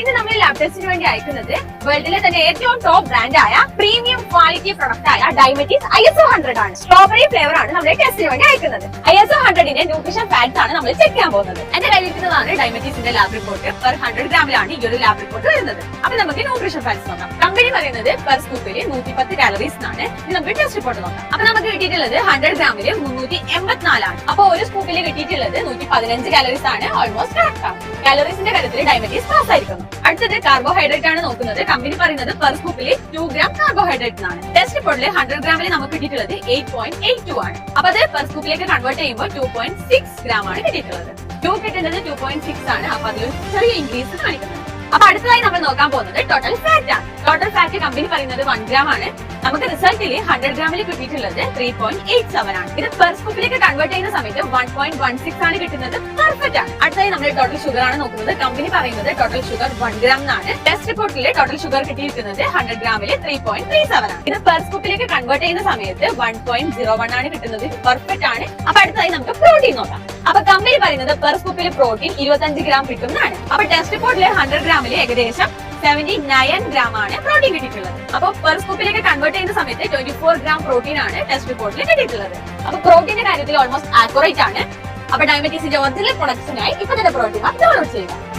ഇന്ന് നമ്മൾ ലാബ് വേണ്ടി അയക്കുന്നത് വേൾഡിലെ തന്നെ ഏറ്റവും ടോപ്പ് ബ്രാൻഡ് ആയ പ്രീമിയം ക്വാളിറ്റി പ്രൊഡക്റ്റ് ആയ Dymatize I S O hundred ആണ്. സ്ട്രോബെറി ഫ്ലേവർ ആണ് നമ്മുടെ ടെസ്റ്റിന് വേണ്ടി അയക്കുന്നത്. ഐ എസ് ഒ ഹൺഡ്രഡിന്റെ ന്യൂട്രീഷൻ ഫാക്ട്സ് ആണ് നമ്മൾ ചെക്ക് ചെയ്യാൻ പോകുന്നത്. എന്റെ കയ്യിരിക്കുന്നതാണ് ഡയമറ്റീസിന്റെ ലാബ് റിപ്പോർട്ട് പെർ ഹൺഡ്രഡ് ഗ്രാമിലാണ് ഈ ഒരു ലാബ് റിപ്പോർട്ട് വരുന്നത്. അപ്പൊ നമുക്ക് ന്യൂട്രീഷൻ ഫാക്ട്സ് നോക്കാം. കമ്പനി പറയുന്നത് പെർ സ്കൂപ്പിൽ നൂറ്റി പത്ത് കാലറീസ് ആണ് നമുക്ക് ടെസ്റ്റ് റിപ്പോർട്ട് നോക്കാം. അപ്പൊ നമുക്ക് കിട്ടിയിട്ടുള്ളത് ഹൺഡ്രഡ് ഗ്രാമിൽ മുന്നൂറ്റി എൺപത്തിനാലാണ് അപ്പൊ ഒരു സ്കൂപ്പിൽ കിട്ടിയിട്ടുള്ളത് നൂറ്റി പതിനഞ്ച് കാലറീസ് ആണ്. ഓൾമോസ്റ്റ് കറക്റ്റ് കാലറീസിന്റെ കാര്യത്തിൽ ഡയമറ്റീസ് പാസ് ആയിരിക്കുന്നു. അടുത്തത് കാർബോഹൈഡ്രേറ്റ് ആണ് നോക്കുന്നത്. കമ്പനി പറയുന്നത് പെർ സ്കൂപ്പിൽ ടു ഗ്രാം കാർബോഹൈഡ്രേറ്റ് ആണ്. ടെസ്റ്റ് റിപ്പോർട്ടിൽ ഹൺഡ്രഡ് ഗ്രാമിൽ നമുക്ക് കിട്ടിയിട്ടുള്ളത് എയ്റ്റ് പോയിന്റ് എയ്റ്റ് ടു ആണ്. അപ്പൊ അത് പെർ സ്കൂപ്പിലേക്ക് കൺവേർട്ട് ചെയ്യുമ്പോൾ ടു പോയിന്റ് സിക്സ് ഗ്രാം ആണ് കിട്ടിയിട്ടുള്ളത്. ടു കിട്ടുന്നത് ടു പോയിന്റ് സിക്സ് ആണ്. അപ്പൊ അതിൽ ചെറിയ ഇൻക്രീസ് കാണിക്കുന്നത് അപ്പൊ അടുത്തതായി നമ്മൾ നോക്കാൻ പോകുന്നത് ടോട്ടൽ ഫാറ്റ് ആണ്. ടോട്ടൽ ഫാറ്റ് കമ്പനി പറയുന്നത് വൺ ഗ്രാം ആണ്. നമുക്ക് റിസൾട്ടിൽ ഹൺഡ്രഡ് ഗ്രാമിൽ കിട്ടിയിട്ടുള്ളത് ത്രീ പോയിന്റ് എയ്റ്റ് സെവൻ ആണ്. ഇത് പെർ സ്കൂപ്പിലേക്ക് കൺവേർട്ട് ചെയ്യുന്ന സമയത്ത് വൺ പോയിന്റ് വൺ സിക്സ് ആണ് കിട്ടുന്നത് പെർഫെക്റ്റ് ആണ്. അടുത്തതായി നമ്മൾ ടോട്ടൽ ഷുഗർ ആണ് നോക്കുന്നത്. കമ്പനി പറയുന്നത് ടോട്ടൽ ഷുഗർ വൺ ഗ്രാം എന്നാണ്. ടെസ്റ്റ് റിപ്പോർട്ടിൽ ടോട്ടൽ ഷുഗർ കിട്ടിയിരിക്കുന്നത് ഹൺഡ്രഡ് ഗ്രാമിൽ ത്രീ പോയിന്റ് ത്രീ സെവൻ ആണ്. ഇത് പെർ സ്കൂപ്പിലേക്ക് കൺവേർട്ട് ചെയ്യുന്ന സമയത്ത് വൺ പോയിന്റ് സീറോ വൺ ആണ് കിട്ടുന്നത്. പെർഫെക്റ്റ് ആണ്. അപ്പൊ അടുത്തതായി നമുക്ക് പ്രോട്ടീൻ പറയുന്നത് പെർ സ്കൂപ്പിൽ പ്രോട്ടീൻ ഇരുപത്തഞ്ച് ഗ്രാം കിട്ടുന്നതാണ്. അപ്പൊ ടെസ്റ്റ് റിപ്പോർട്ടിൽ ഹൺഡ്രഡ് ഗ്രാമിൽ ഏകദേശം സെവന്റി നയൻ ഗ്രാം ആണ് പ്രോട്ടീൻ കിട്ടിയിട്ടുള്ളത്. അപ്പൊ പെർ സ്കൂപ്പിലേക്ക് കൺവേർട്ട് ചെയ്യുന്ന സമയത്ത് ട്വന്റി ഫോർ ഗ്രാം പ്രോട്ടീൻ ആണ് ടെസ്റ്റ് റിപ്പോർട്ടിൽ കിട്ടിയിട്ടുള്ളത്. അപ്പൊ പ്രോട്ടീന്റെ കാര്യത്തിൽ ഓൾമോസ്റ്റ് ആക്യുറേറ്റ് ആണ്. അപ്പൊ ഡയബറ്റീസിന്റെ ഒറിജിനൽ പ്രൊഡക്ട്സിനായി ഇപ്പൊ തന്നെ പ്രോട്ടീൻ ഡൗൺലോഡ് ചെയ്യുക.